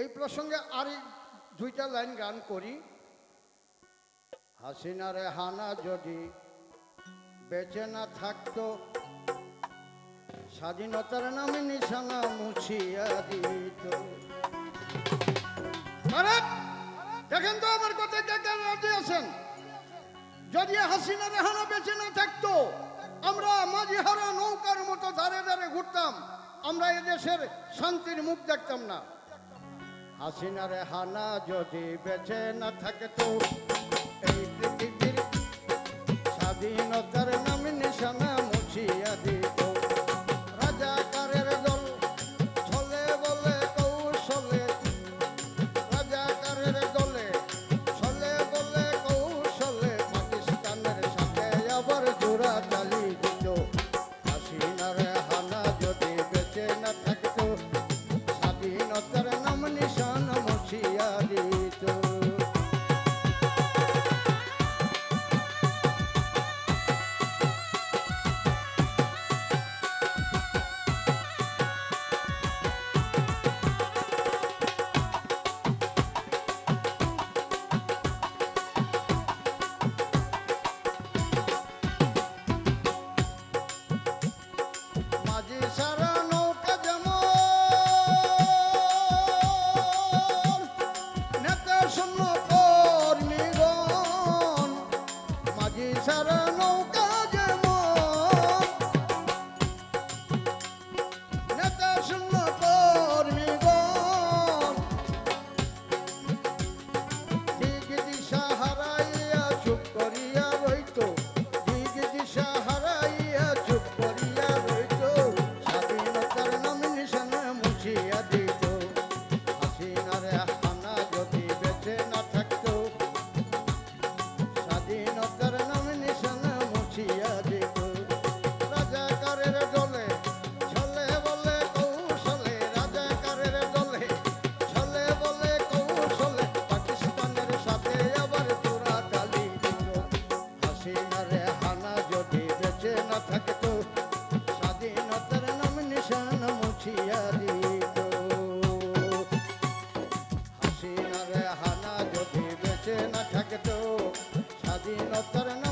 এই প্রসঙ্গে আর দুইটা লাইন গান করি। হাসিনারে হানা যদি বেঁচে না থাকতো, স্বাধীনতার নামে নিশানা মুছিয়া দিত। দেখেন তো আমার কথা, কে রাজি আছেন? যদি হাসিনা রেহানা বেঁচে না থাকতো, আমরা মাঝিহারা নৌকার মতো ধারে ধারে ঘুরতাম, আমরা এদেশের শান্তির মুখ দেখতাম না। হাসিনা হানা যদি বেঁচে না থাকতো এই পৃথিবীর থাকতো। স্বাধীনতার নাম নিশানা মুছিয়া দিত। হাসিনার হানা যদি বেঁচে না থাকতো স্বাধীনতার নাম